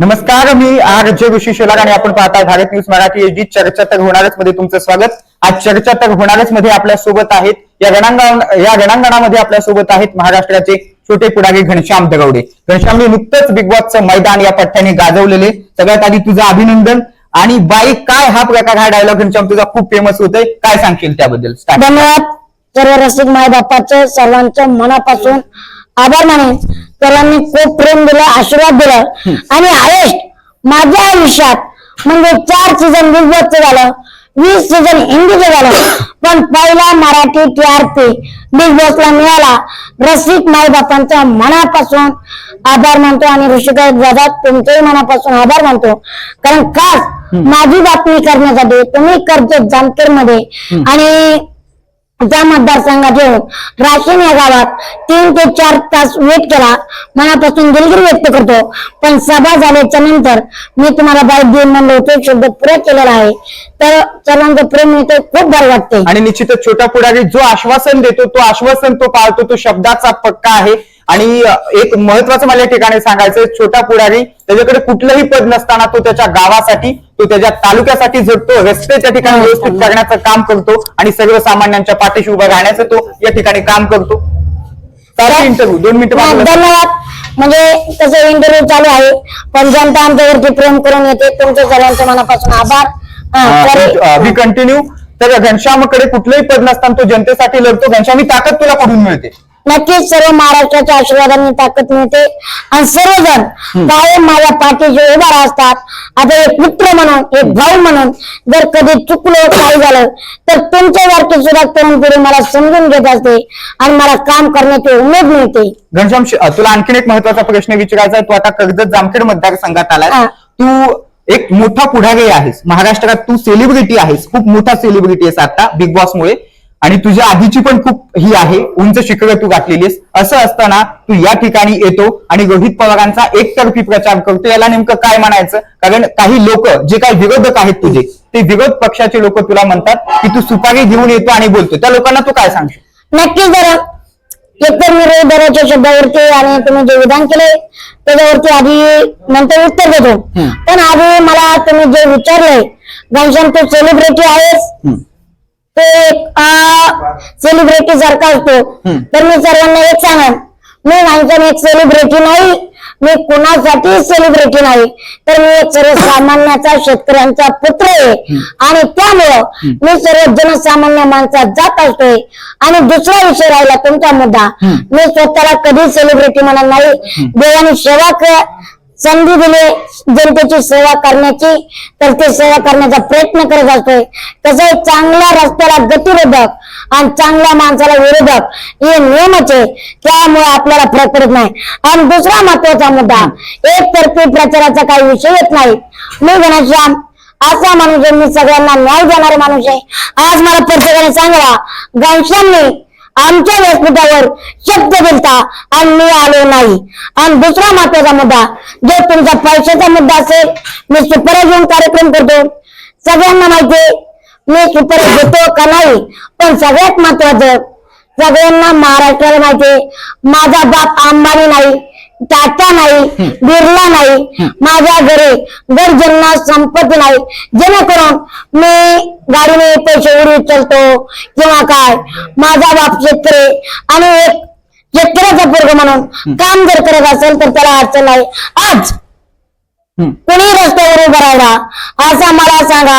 नमस्कार मी R J ऋषी शेलार आणि आपण पाहता Bharat news Marathi H D चर्चा तर होणारच मध्ये तुमचं स्वागत. आज चर्चा तर होणारच मध्ये आपल्यासोबत आहेत या रणांगण या रणांगणामध्ये आपल्यासोबत आहेत महाराष्ट्राचे छोटे पुढारी घनश्याम दगवडे. घनश्यामने नुकतंच बिग बॉसचं मैदान या पठ्ठ्याने गाजवलेले. सगळ्यात आधी तुझं अभिनंदन आणि बाई काय हा प्रकार हा डायलॉग घनश्याम तुझा खूप फेमस होतोय. काय सांगशील त्याबद्दल? धन्यवाद. सर्व रसिक माय बाप्पाचं सर्वांच्या मनापासून आभार मानेन सर्वांनी खूप प्रेम दिलं आशीर्वाद दिला. आणि हायेस्ट माझ्या आयुष्यात म्हणजे चार सीझन बिग बॉसचं झालं वीस सीझन हिंदीचं झालं. पण पहिला मराठी टीआरपी बिग बॉसला मिळाला. रसिक माय बापांच्या मनापासून आभार मानतो आणि ऋषिका दादा तुमच्याही मनापासून आभार मानतो. कारण खास माझी बातमी करण्यासाठी तुम्ही कर्जत जामखेडमध्ये आणि त्या मतदारसंघात येऊन राशीन या गावात तीन ते चार तास वेट केला मनापासून दिलगिरी व्यक्त करतो. पण सभा झाल्याच्यानंतर मी तुम्हाला बाईक देऊन म्हणलो होतो शब्द पुरा केलेला आहे. तर सर्वांचं प्रेम मिळतं खूप बरं वाटते. आणि निश्चितच छोटा पुढारी जो आश्वासन देतो तो आश्वासन तो पाळतो तो शब्दाचा पक्का आहे. आणि एक महत्वाचं मला या ठिकाणी सांगायचं छोटा पुढारी त्याच्याकडे कुठलंही पद नसताना तो त्याच्या गावासाठी तो त्याच्या तालुक्यासाठी झटतो रस्ते त्या ठिकाणी व्यवस्थित करण्याचं काम करतो आणि सर्वसामान्यांच्या पाठीशी उभा राहण्याचं तो या ठिकाणी काम करतो. इंटरव्ह्यू दोन मिनिटं. धन्यवाद. म्हणजे तसं इंटरव्ह्यू चालू आहे पण जनता आमच्यावरती प्रेम करून येते. तुमच्या सर्वांच्या मनापासून आभार. वी कंटिन्यू तर घनश्यामकडे कुठलंही पद नसताना तो जनतेसाठी लढतो. घनश्याम ही ताकद तुला कुठून मिळते? नक्कीच सर्व महाराष्ट्राच्या आशीर्वादाने ताकद मिळते. आणि सर्वजण कायम माझ्या पाठीशी उभा असतात आता एक मित्र म्हणून एक भाऊ म्हणून जर कधी चुकलो काही झालं तर तुमच्यासारखी सुद्धा तरुण पिढी मला समजून घेत असते आणि मला काम करण्याची उमेद मिळते. घनश्याम तुला आणखीन एक महत्त्वाचा प्रश्न विचारायचा आहे. तू आता कर्जत जामखेड मतदारसंघात आलाय. हा. तू एक मोठा पुढारी आहेस. महाराष्ट्रात तू सेलिब्रिटी आहेस. खूप मोठा सेलिब्रिटी आहेस आता बिग बॉसमुळे आणि तुझ्या आधीची पण खूप ही आहे उंच शिखर तू गाठलेली आहेस असं असताना तू या ठिकाणी येतो आणि रोहित पवारांचा एकतर्फी प्रचार करतो. याला नेमकं काय म्हणायचं? कारण काही लोक जे काही विरोधक आहेत तुझे ते विरोध पक्षाचे लोक तुला म्हणतात की तू सुपारी घेऊन येतो आणि बोलतो त्या लोकांना तू काय सांगशील? नक्कीच जरा एकतर मी रोहित दादाच्या शब्दावरती आणि तुम्ही जे विधान केले त्याच्यावरती आधी नंतर उत्तर देतो. पण आधी मला तुम्ही जे विचारलंय घनश्याम तू सेलिब्रिटी आहेस. तो एक सेलिब्रिटी सारखा असतो हम्म. तर मी सर्वांना एक सांगा मी घनश्याम एक सेलिब्रिटी नाही मी कुणासाठी सेलिब्रिटी नाही तर मी एक सर्वसामान्याचा शेतकऱ्यांचा पुत्र आहे. आणि त्यामुळं मी सर्व जनसामान्य माणसात जात असतोय. आणि दुसरा विषय राहिला तुमचा मुद्दा. मी स्वतःला कधी सेलिब्रिटी म्हणत नाही. देवाने सेवा क- संधी दिली जनतेची सेवा करण्याची तर ते सेवा करण्याचा प्रयत्न करत असतोय. तसे चांगल्या रस्त्याला गतिरोधक आणि चांगल्या माणसाला विरोधक हे नियमच आहे. त्यामुळे आपल्याला फरक पडत नाही. आणि दुसरा महत्त्वाचा मुद्दा एकतर्फी प्रचाराचा काही विषय येत नाही. मी घनश्याम असा माणूस आहे मी सगळ्यांना न्याय देणारा माणूस आहे. आज मला प्रत्येकाने सांगा घनश्यामने आमच्या व्यासपीठावर शब्द दिलता आणि मी आलो नाही. आणि दुसरा महत्त्वाचा मुद्दा जो तुमचा पैशाचा मुद्दा असेल मी सुपर घेऊन कार्यक्रम करतो. सगळ्यांना माहितीये मी सुपर घेतो का नाही? पण सगळ्यात महत्वाचं सगळ्यांना महाराष्ट्राला माहितीये माझा बाप अंबानी नाही. टाटा नाही बिर्ला नाही माझ्या घरी गरजन्ना संपत्ती नाही. जेणेकरून मी गाडीने पैसे उडीत चालतो किंवा काय? माझा बाप शेतकरी आणि एक शेतकऱ्याचा पोरग म्हणून काम जर करत असेल तर त्याला अडचण नाही. आज. कोणी रस्त्यावर उभा राहिला? असा मला सांगा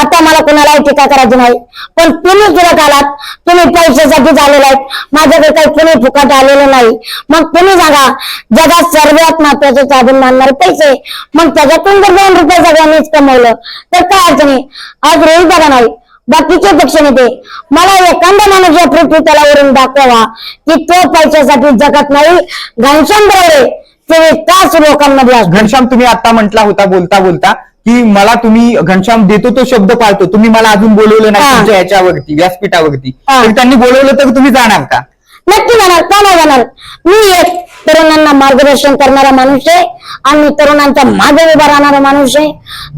आता मला कुणालाही टीका करायची नाही. पण तुम्ही सुरत आलात तुम्ही पैशासाठी झालेला आहेत. माझ्याकडे काही कुणी फुकट आलेलं नाही. मग तुम्ही सांगा जगात सर्वात महत्वाचं साधन मानणारे पैसे मग त्याच्यातून जर दोन रुपये सगळ्यांनीच कमवलं तर काय अडचणी आज रोहित बघा नाही बाकीचे पक्ष नेते. मला एखादा माणूस या पृथ्वी तलावरून दाखवा की तो पैशासाठी जगत नाही. घनश्याम बरोबर तास लोकांमध्ये घनश्याम तुम्ही आता म्हटला होता बोलता बोलता की मला तुम्ही घनश्याम देतो तो शब्द पाळतो. तुम्ही मला अजून बोलवलं नाही हा. तुमच्या याच्यावरती व्यासपीठावरती. हा. तर त्यांनी बोलवलं तर तुम्ही जाणार का? नक्की जाणार. का नाही जाणार? मी एक तरुणांना मार्गदर्शन करणारा माणूस आहे आणि मी तरुणांच्या मागे उभा राहणारा माणूस आहे.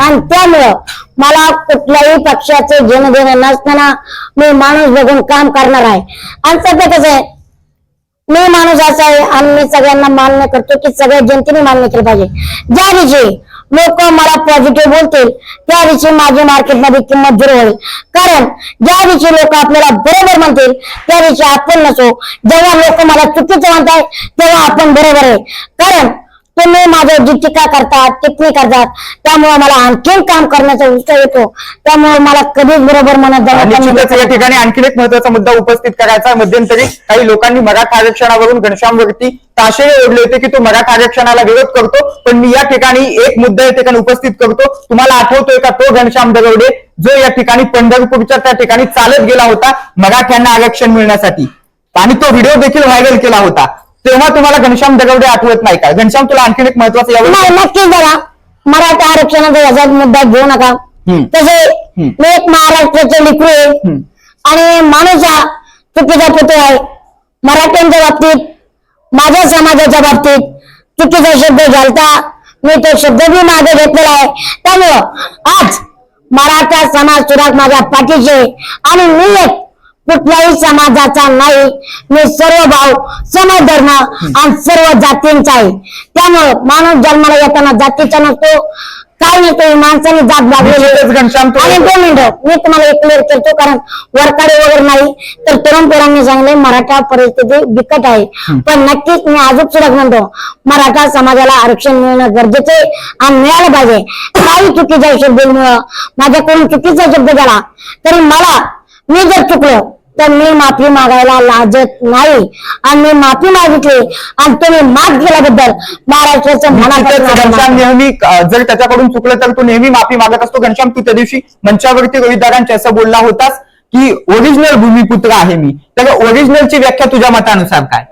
आणि त्यामुळं मला कुठल्याही पक्षाचे देणं नसताना मी माणूस बघून काम करणार आहे. आणि सध्या कसं आहे मी माणूस असा आहे. आणि मी सगळ्यांना मान्य करतो की सगळ्या जनतेने मान्य केलं पाहिजे. ज्या दिवशी लोक मला पॉझिटिव्ह बोलतील त्या दिवशी माझी मार्केटमध्ये किंमत दूर होईल. कारण ज्या दिवशी लोक आपल्याला बरोबर म्हणतील त्या दिवशी आपण नसो. जेव्हा लोक मला चुकीचं म्हणताय तेव्हा आपण बरोबर आहे. कारण तुम्ही माझ्यावर जी टीका करतात टिप्पणी करतात. त्यामुळे मला आणखीन काम करण्याचा उत्साह येतो. त्यामुळे मला कधीच बरोबर म्हणत आणि निश्चितच या जाणार ठिकाणी आणखीन एक महत्त्वाचा मुद्दा उपस्थित करायचा. मध्यंतरी काही लोकांनी मराठा आरक्षणावरून घनश्यामवरती ताशे ओढले होते की तो मराठा आरक्षणाला विरोध करतो. पण मी या ठिकाणी एक मुद्दा या ठिकाणी उपस्थित करतो. तुम्हाला आठवतोय का तो घनश्याम दगवडे जो या ठिकाणी पंढरपूरच्या त्या ठिकाणी चालत गेला होता मराठ्यांना आरक्षण मिळण्यासाठी. आणि तो व्हिडिओ देखील व्हायरल केला होता. तेव्हा तुम्हाला घनश्याम दगवडे आठवत नाही का घनश्याम तुला आणखीन एक महत्वाचं यावर नाही नक्कीच बघा मराठा आरक्षणाचा याचा मुद्दा घेऊ नका हम्म. तसे हम्म. मी एक महाराष्ट्राचे लिखू आहे हम्म. आणि माणूस हा चुकीचा पुतळा आहे मराठ्यांच्या बाबतीत माझ्या समाजाच्या बाबतीत चुकीचा शब्द घालता मी तो शब्द बी मागे घेतलेला आहे त्यामुळं आज मराठा समाज सुद्धा माझ्या पाठीशी आहे. आणि मी एक कुठल्याही समाजाचा नाही. मी सर्व भाव समधर्म आणि सर्व जातींचा आहे. त्यामुळं माणूस जन्माला येताना जातीचा नसतो काय नसतो माणसाने जात आणि दोन मिनिटं मी तुम्हाला एक क्लिअर करतो कारण वरकाडे वगैरे नाही तर तरुण पोरांनी सांगले मराठा परिस्थिती बिकट आहे. पण नक्कीच मी अजून सुद्धा म्हणतो मराठा समाजाला आरक्षण मिळणं गरजेचं आहे आणि मिळालं पाहिजे. काही चुकीच्या शब्दामुळं माझ्याकडून चुकीचा शब्द झाला तरी मला मी जर चुकलो तर मी माफी मागायला लाजत नाही. आणि मी माफी मागितली आणि तुम्ही माफ केल्याबद्दल महाराष्ट्राचं घनश्याम. नेहमी जर त्याच्याकडून चुकलं तर तो नेहमी माफी मागत असतो. घनश्याम तू त्या दिवशी मंचावरती रोहितदारांच्या असं बोलला होतास की ओरिजिनल भूमिपुत्र आहे मी. तर ओरिजिनलची व्याख्या तुझ्या मतानुसार काय?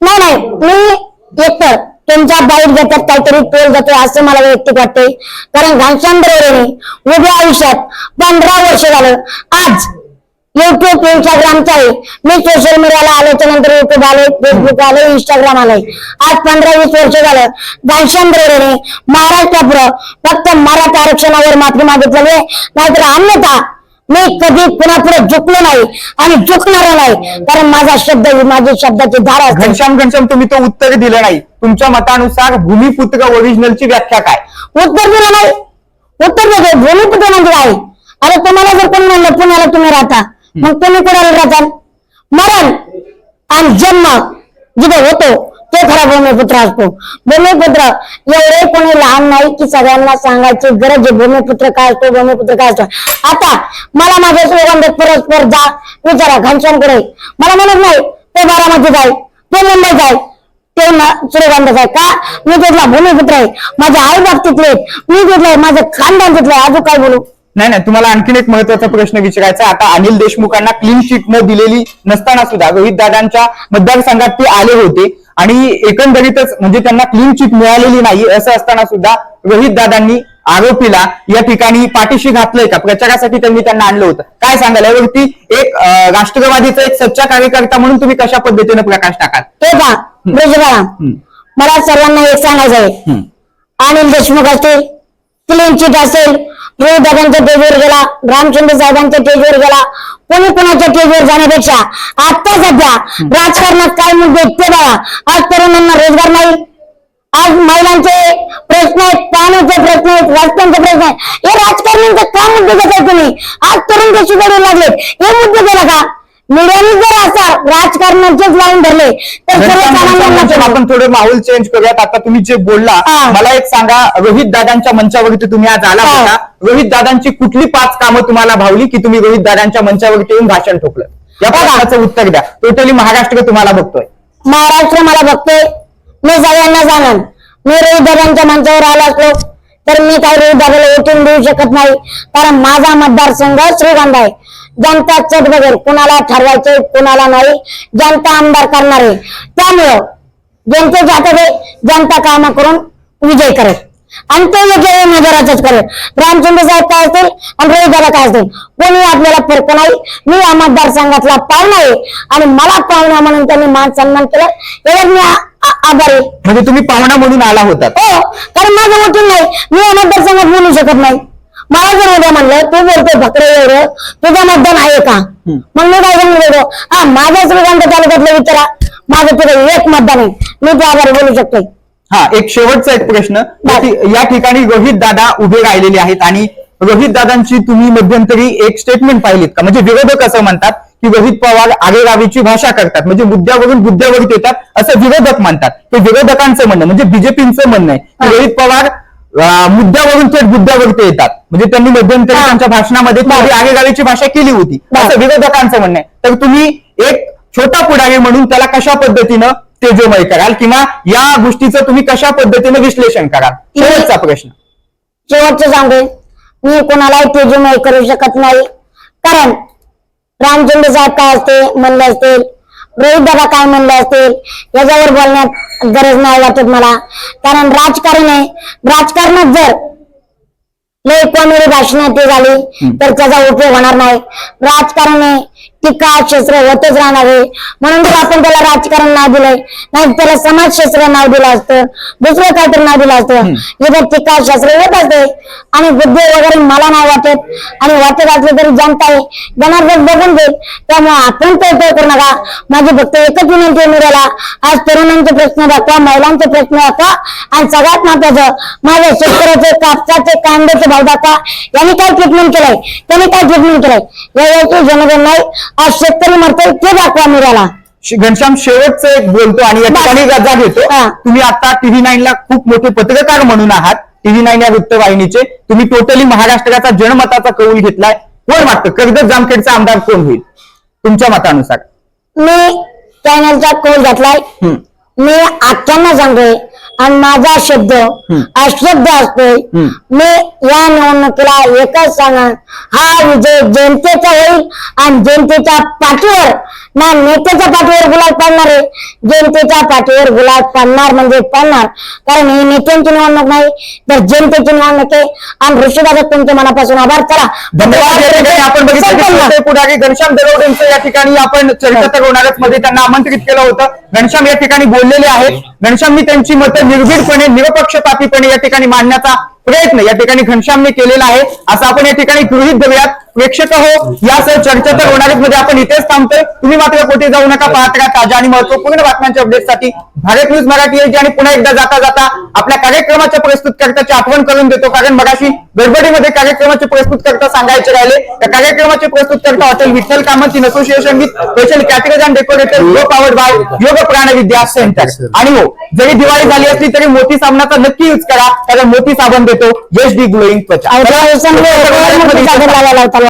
नाही नाही. मी एकतर तुमच्या बाईट घेतात काहीतरी तोल जातोय असं मला वैयक्तिक वाटतंय. कारण घनश्याम बरोबरीने उभ्या आयुष्यात पंधरा वर्ष झालं. आज युट्यूब इंस्टाग्रामचं आहे मी सोशल मीडियाला आल्याच्यानंतर युट्यूब आले फेसबुक आले इंस्टाग्राम आले. आज पंधरा वीस वर्ष झालं. घनश्याम बरोबरीने महाराष्ट्रापुरं फक्त मराठा आरक्षणावर माफी मागितलेली आहे. नाहीतर अन्यथा मी कधी पुन्हा झुकलो नाही आणि झुकणार नाही. कारण माझा शब्द ही माझी शब्दाची धारा असते. घनश्याम घनश्याम तुम्ही तो उत्तर दिलं नाही. तुमच्या मतानुसार भूमिपुत्र ओरिजिनलची व्याख्या काय? उत्तर दिलं नाही. उत्तर देतो भूमिपुत्र म्हणजे काय? अरे तुम्हाला जर कोण म्हणलं पुण्याला तुम्ही राहता. मग तुम्ही कोणाला राजाल मरण आणि जन्म जिथे होतो तो खरा भूमिपुत्र असतो. भूमिपुत्र एवढे कोणी लहान नाही की सगळ्यांना सांगायची गरज आहे भूमिपुत्र काय असतो भूमिपुत्र काय असतो. आता मला माझ्या सुगंध परस्पर जा विचारा घनश्यामकडे. मला म्हणत नाही तो बारामती जाय तो मुंबई जाय ते सूर्यकांत आहे का? मी तिथला भूमिपुत्र आहे. माझ्या आई बाप तिथले आहेत. मी तिथले माझं खानदान तिथलं आहे. अजून काय बोलू? नाही नाही तुम्हाला आणखीन एक महत्त्वाचा प्रश्न विचारायचा. आता अनिल देशमुखांना क्लीन शीट न दिलेली नसताना सुद्धा रोहित दादांच्या मतदारसंघात ते आले होते. आणि एकंदरीतच म्हणजे त्यांना क्लीन चिट मिळालेली नाही असं असताना सुद्धा रोहित दादांनी आरोपीला या ठिकाणी पाठीशी घातलंय का? प्रचारासाठी त्यांनी त्यांना आणलं होतं. काय सांगाल? यावरती एक राष्ट्रवादीचा एक सच्चा कार्यकर्ता म्हणून तुम्ही कशा पद्धतीने प्रकाश टाकाल? ते का मला सर्वांना एक सांगायचं आहे. अनिल देशमुख असतील क्लीन चिट असेल दादांच्या टेजवर गेला रामचंद्र साहेबांच्या टेजवर गेला कोणी कोणाच्या टेजवर जाण्यापेक्षा आता सध्या राजकारणात काय मुद्दे ते बघा. आज तरुणांना रोजगार नाही. आज महिलांचे प्रश्न आहेत पाण्याचे प्रश्न आहेत रस्त्यांचे प्रश्न आहेत. हे राजकारण्यांचे काय मुद्दे घेताय तुम्ही? आज तरुण कशी घडू लागलेत. हे मुद्दे गेला का? मीडियाने जर असा राजकारणाचेच लावून धरले तर सर्वसामान्यांना आपण थोडं माहोल चेंज करूयात. आता तुम्ही जे बोलला हा. मला एक सांगा रोहित दादांच्या मंचावरती तुम्ही आज आला हा. होता. रोहित दादांची कुठली पाच कामं तुम्हाला भावली की तुम्ही रोहित दादांच्या मंचावरती येऊन भाषण ठोकलं? या. प्रश्नाचं उत्तर द्या. टोटली महाराष्ट्र तुम्हाला बघतोय. महाराष्ट्र मला बघतोय. मी सगळ्यांना सांगन मी रोहित दादांच्या मंचावर आलो असलो तर मी काही रोहित दादाला उठून देऊ शकत नाही. कारण माझा मतदारसंघ श्रीगंध आहे. जनता चट बघेल कुणाला ठरवायचे कुणाला नाही. जनता आमदार करणार आहे. त्यामुळं जनतेच्या हातात आहे, जनता काम करून विजय करेल. आणि ते योग्य उमेदवाराच करेल. रामचंद्र साहेब काय असतील आणि दादा काय असतील? कोणी आपल्याला फरक नाही. मी या मतदारसंघातला पाहुणा आहे आणि मला पाहुणा म्हणून त्यांनी मान सन्मान केला. याच्यात मी आभारी आहे. म्हणजे तुम्ही पाहुणा म्हणून आला होतात. हो कारण माझं वकील नाही. मी या मतदारसंघात बोलू शकत नाही. मला जर उद्या म्हणलं तू बोलतो फकडे एवढं तुझं मतदान आहे का? मग मी काय सांगू देतो हा माझ्या श्रीकांत तालुक्यातलं विचारा. माझं तिथे एक मतदान आहे. मी त्यावर बोलू शकते. हा एक शेवटचा एक प्रश्न. या ठिकाणी रोहित दादा उभे राहिलेले आहेत आणि रोहित दादांची तुम्ही मध्यंतरी एक स्टेटमेंट पाहिलीत का? म्हणजे विरोधक असं म्हणतात की रोहित पवार आगेगावीची भाषा करतात. म्हणजे मुद्द्यावरून मुद्द्यावर येतात असं विरोधक म्हणतात. ते विरोधकांचं म्हणणं म्हणजे बीजेपीचं म्हणणं आहे. की. रोहित पवार मुद्द्यावरून थेट मुद्द्यावरती येतात. म्हणजे त्यांनी मध्यंतरी. त्यांच्या भाषणामध्ये थोडी आगेगावीची भाषा केली होती. असं विरोधकांचं म्हणणं आहे. तर तुम्ही एक छोटा पुढारी म्हणून त्याला कशा पद्धतीनं तेजोमय कराल किंवा या गोष्टीचं तुम्ही कशा पद्धतीनं विश्लेषण कराल? शेवटचा प्रश्न. शेवटचं सांगते. मी कोणालाही तेजूमय करू शकत नाही. कारण रामचंद्र साहेब काय असते म्हणले असतील रोहित दादा काय म्हणले असतील? याच्यावर बोलण्यात गरज नाही वाटत मला. कारण राजकारण आहे. राजकारणात जर लय कॉमेडी भाषणं ते झाली तर त्याचा उपयोग होणार नाही. राजकारण आहे टीका क्षेत्र होतच राहणार आहे. म्हणून जर आपण त्याला राजकारण नाव दिलंय नाही त्याला समाजशास्त्र नाव दिलं असतं दुसरं काहीतरी नाव दिलं असतं. इथं टीका शास्त्र होत असते. आणि बुद्धी वगैरे मला नाही वाटत. आणि वाटत असले तरी जनता आहे. जनार्दन बघून घेईल त्यामुळे आपण तो उपयोग करू नका. माझी फक्त एकच विनंती आहे मीडियाला आज तरुणांचे प्रश्न दाखवा महिलांचे प्रश्न दाखवा. आणि सगळ्यात महत्वाचं माझ्या शेतकऱ्याचे कापसाचे कांद्याचे भाव दाखवा. यांनी काय ट्रीटमेंट केलंय? त्यांनी काय ट्रीटमेंट केलंय? याची जनगण नाही आज शेतकरी मरतोय ते दाखवा श- घनश्याम शेवटचं एक बोलतो आणि या ठिकाणी रजा घेतो. तुम्ही आता टीव्ही नाईन ला खूप मोठे पत्रकार म्हणून आहात. टीव्ही नाईन या वृत्तवाहिनीचे. तुम्ही टोटली महाराष्ट्राचा जनमताचा कौल घेतलाय. कोण वाटतं कर्जत जामखेडचा आमदार कोण होईल? तुमच्या मतानुसार. मी चॅनलचा कोल घेतलाय. मी आख्यांना सांगतोय आणि माझा शब्द अशब्द असतोय. मी या निवडणुकीला एकच सांगा हा विजय जनतेचा होईल आणि जनतेच्या पाठीवर ना नेत्याच्या पाठीवर गुलाब पडणार आहे. जनतेच्या पाठीवर गुलाब पडणार म्हणजे पडणार. कारण ही नेत्यांची निवडणूक नाही तर जनतेची निवडणूक आहे. आणि ऋषीदादा तुमचे मनापासून आभार. करा आपण बघितलं पुढारी घनश्याम दरवडेंचं या ठिकाणी आपण चर्चा तर होणारच. मध्ये त्यांना आमंत्रित केलं होतं. घनश्याम या ठिकाणी बोललेले आहेत. घनश्यामनी त्यांची मतं निर्भीडपणे निरपक्षपातीपणे या ठिकाणी मांडण्याचा प्रयत्न या ठिकाणी घनश्यामने केलेला आहे. असं आपण या ठिकाणी गृहित धरूयात. प्रेक्षक हो यासह चर्चा तर होणारच मध्ये आपण इथेच थांबतोय. तुम्ही मात्र कुठे जाऊ नका पाहत राहा. ताज्या आणि महत्त्वपूर्ण बातम्यांच्या अपडेटसाठी भारत न्यूज मराठी याची आणि पुन्हा एकदा जाता जाता आपल्या कार्यक्रमाच्या प्रस्तुत करताची आठवण करून देतो. कारण मगाशी गडबडीमध्ये कार्यक्रमाचे प्रस्तुत करता सांगायचे राहिले. त्या कार्यक्रमाचे प्रस्तुत करता hotel Vitthal Kamat in association with special category and decorator Yog powered by Yog Pranvidya centre आणि हो जरी दिवाळी झाली असली तरी मोती साबणाचा नक्की यूज करा. कारण मोती साबण देतो. यश डी ग्लोईंग त्वचा.